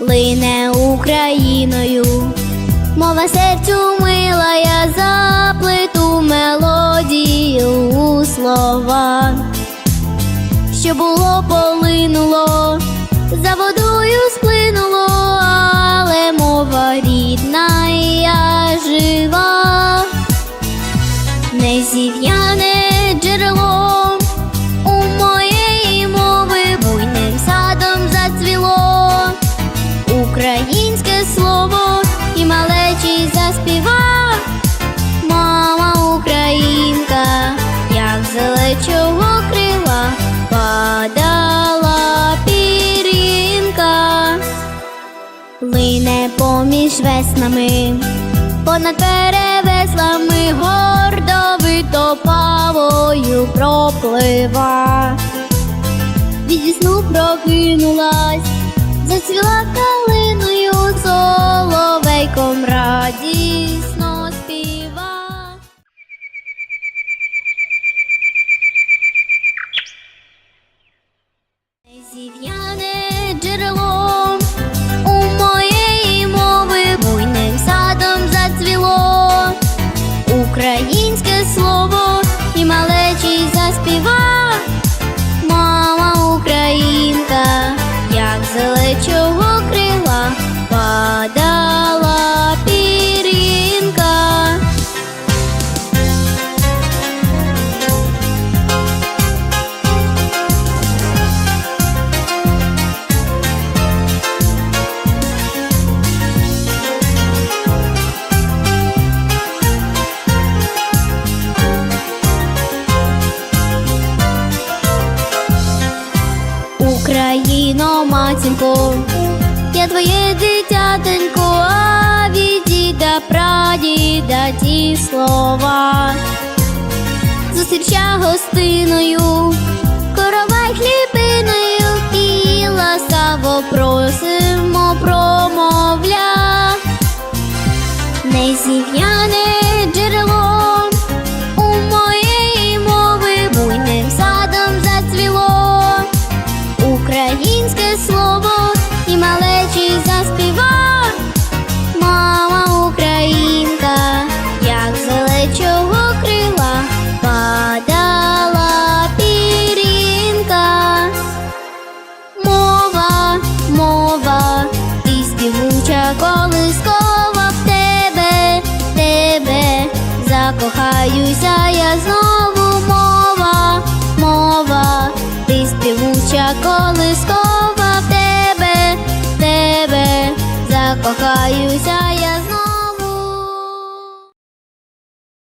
лине Україною, мова серцю мила, я заплиту мелодію у слова, що було полинуло, українське слово і малечий заспіва. Мама українка, як з лечого крила падала пірінка, лине поміж веснами, понад перевеслами гордовито павою проплива. Від сну прокинулась, зацвіла калиною Зів'яне Україно, матінко, я твоє дитятенько, а від діда прадіда ті слова. Зустріча гостиною, коровай хлібиною, і ласкаво просимо промовля. Не зів'яне джерело колискова в тебе, тебе закохаюся я знову мова, мова, ти співуча колискова в тебе, тебе закохаюся я знову.